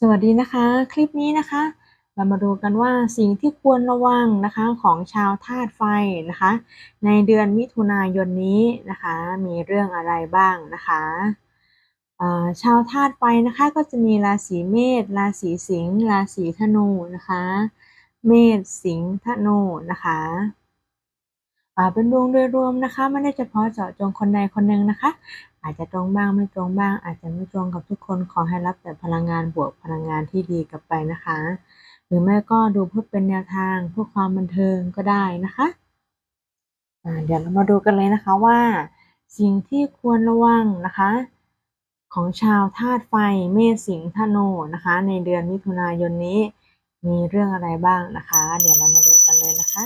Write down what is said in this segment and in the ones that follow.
สวัสดีนะคะ คลิปนี้นะคะ เรามาดูกันว่าสิ่งที่ควรระวังนะคะของชาวธาตุไฟนะคะ ในเดือนมิถุนายนนี้นะคะ มีเรื่องอะไรบ้างนะคะชาวธาตุไฟนะคะก็จะมีราศีเมษราศีสิงห์ราศีธนูนะคะ เมษสิงห์ธนูนะคะ เป็นดวงโดยรวมนะคะ ไม่ได้เฉพาะเจาะจงคนใดคนหนึ่งนะคะ อาจจะตรงบ้างไม่ตรงบ้าง อาจจะไม่ตรงกับทุกคนขอให้รับแต่พลังงานบวกพลังงานที่ดีกลับไปนะคะ หรือไม่ก็ดูเพื่อเป็นแนวทางเพื่อความบันเทิงก็ได้นะคะเดี๋ยวเรามาดูกันเลยนะคะว่า สิ่งที่ควรระวังนะคะ ของชาวธาตุไฟเมษสิงห์ธนูนะคะ ในเดือนมิถุนายนนี้ มีเรื่องอะไรบ้างนะคะ เดี๋ยวเรามาดูกันเลยนะคะ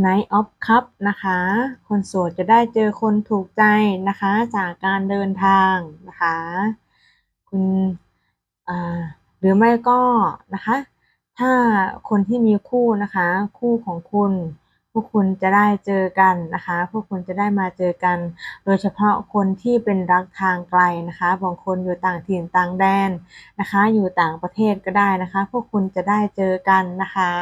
ไนท์ออฟคัพนะคะ คนโสดจะได้เจอคนถูกใจนะคะ จากการเดินทางนะคะ คุณหรือไม่ก็นะคะ ถ้าคนที่มีคู่นะคะ คู่ของคุณพวกคุณจะได้เจอกันนะคะ พวกคุณจะได้มาเจอกัน โดยเฉพาะคนที่เป็นรักทางไกลนะคะ บางคนอยู่ต่างถิ่นต่างแดนนะคะ อยู่ต่างประเทศก็ได้นะคะ พวกคุณจะได้เจอกันนะคะ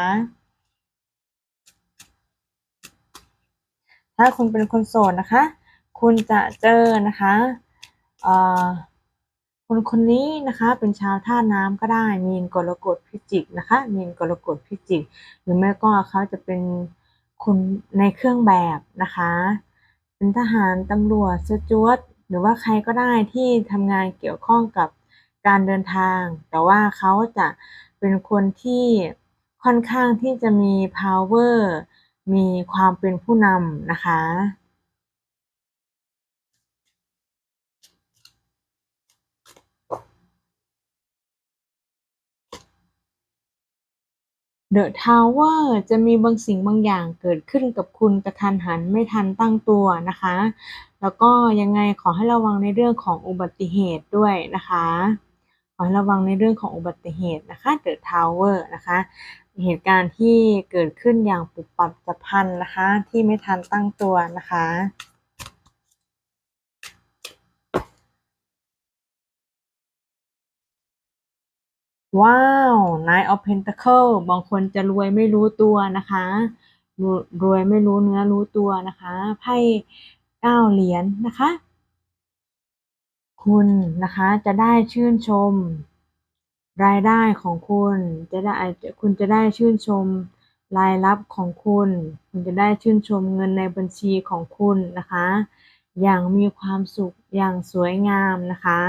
ถ้าคุณเป็นคนโสดนะคะ คุณจะเจอนะคะคนคนนี้นะคะเป็นชาวท่าน้ำก็ได้ มีนกรกฎพิจิกนะคะ มีนกรกฎพิจิก หรือแม่ก็เขาจะเป็นคนในเครื่องแบบนะคะ เป็นทหารตำรวจสจวตหรือว่าใครก็ได้ที่ทำงานเกี่ยวข้องกับการเดินทาง แต่ว่าเขาจะเป็นคนที่ค่อนข้างที่จะมี power มีความเป็นผู้นำนะคะเดอะทาวเวอร์จะมีบางสิ่งบางอย่างเกิดขึ้นกับคุณกระทันหันไม่ทันตั้งตัวนะคะ แล้วก็ยังไงขอให้ระวังในเรื่องของอุบัติเหตุด้วยนะคะ ขอให้ระวังในเรื่องของอุบัติเหตุนะคะเดอะทาวเวอร์นะคะ เหตุการณ์ที่เกิดขึ้นอย่างปุบปับจะพันนะคะ ที่ไม่ทันตั้งตัวนะคะ ว้าว Nine of Pentacle บางคนจะรวยไม่รู้ตัวนะคะ รวยไม่รู้เนื้อรู้ตัวนะคะไพ่เก้าเหรียญนนะคะ คุณนะคะจะได้ชื่นชม รายได้ของคุณจะได้คุณจะได้ชื่นชมรายรับของคุณ คุณจะได้ชื่นชมเงินในบัญชีของคุณนะคะ อย่างมีความสุขอย่างสวยงามนะคะ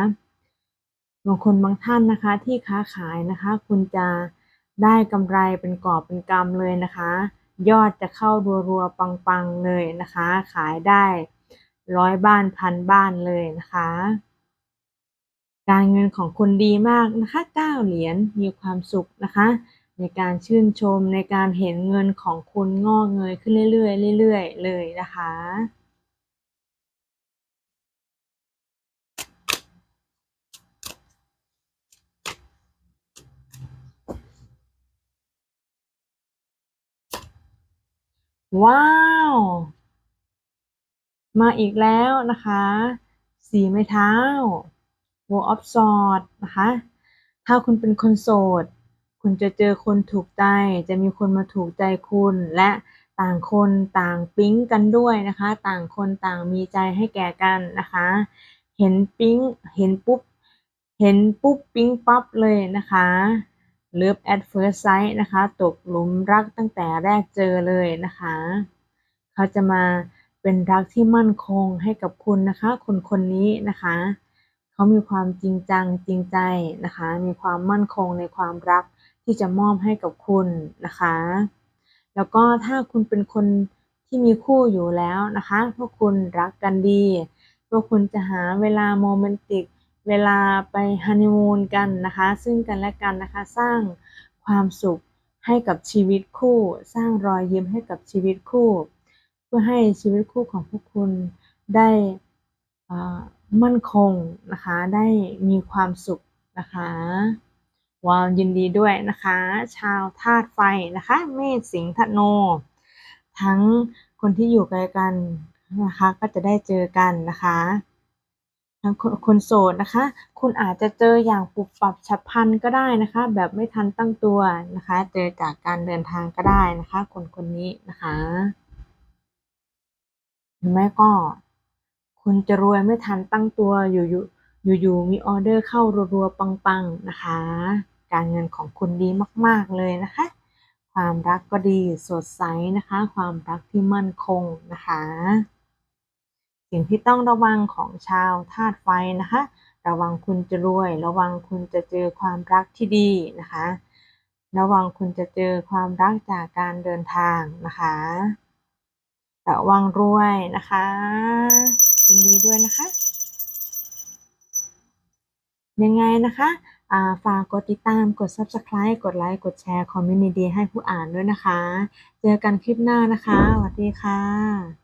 บางคนบางท่านนะคะที่ค้าขายนะคะ คุณจะได้กำไรเป็นกอบเป็นกำเลยนะคะ ยอดจะเข้ารัวๆปังๆเลยนะคะ ขายได้ร้อยบ้านพันบ้านเลยนะคะ การเงินของคุณดีมากนะคะเก้าเหรียญมีความสุขนะคะ ในการชื่นชมในการเห็นเงินของคุณงอกเงยขึ้นเรื่อยๆเรื่อยๆเลยนะคะว้าว มาอีกแล้วนะคะ สีไม้เท้า Four of Swords นะคะ ถ้าคุณเป็นคนโสด คุณจะเจอคนถูกใจ จะมีคนมาถูกใจคุณ และต่างคนต่างปิ๊งกันด้วยนะคะ ต่างคนต่างมีใจให้แก่กันนะคะ เห็นปิ๊ง เห็นปุ๊บ เห็นปุ๊บปิ๊งปั๊บเลยนะคะ Love at first sight นะคะ ตกหลุมรักตั้งแต่แรกเจอเลยนะคะ เขาจะมาเป็นรักที่มั่นคงให้กับคุณนะคะ คนคนนี้นะคะ เขามีความจริงจังจริงใจนะคะ มีความมั่นคงในความรักที่จะมอบให้กับคุณนะคะ แล้วก็ถ้าคุณเป็นคนที่มีคู่อยู่แล้วนะคะพวกคุณรักกันดีพวกคุณจะหาเวลาโมเมนติกเวลาไปฮันนีมูนกันนะคะ ซึ่งกันและกันนะคะสร้างความสุขให้กับชีวิตคู่ สร้างรอยยิ้มให้กับชีวิตคู่พพื่อให้ชีวิตคู่ของพวกคุณได้ มั่นคงนะคะ ได้มีความสุขนะคะว้าวยินดีด้วยนะคะ ชาวธาตุไฟนะคะ เมษสิงห์ธนูทั้งคนที่อยู่ไกลกันนะคะ ก็จะได้เจอกันนะคะทั้งคนคนโสดนะคะ คุณอาจจะเจออย่างปุบปับฉับพลันก็ได้นะคะ แบบไม่ทันตั้งตัวนะคะ เจอจากการเดินทางก็ได้นะคะ คนคนนี้นะคะหรือไม่ก็ คุณจะรวยไม่ทันตั้งตัวอยู่อยู่อยู่ๆมีออเดอร์เข้ารัวๆปังๆนะคะ การเงินของคุณดีมากๆเลยนะคะ ความรักก็ดีสดใสนะคะ ความรักที่มั่นคงนะคะ สิ่งที่ต้องระวังของชาวธาตุไฟนะคะ ระวังคุณจะรวย ระวังคุณจะเจอความรักที่ดีนะคะ ระวังคุณจะเจอความรักจากการเดินทางนะคะ ระวังรวยนะคะ ด้วยนะคะ ยังไงนะคะาฝากกดติดตาม กด subscribe กดไลค์ กดแชร์ คอมเมนต์ดีๆให้ผู้อ่านด้วยนะคะ เจอกันคลิปหน้านะคะ สวัสดีค่ะ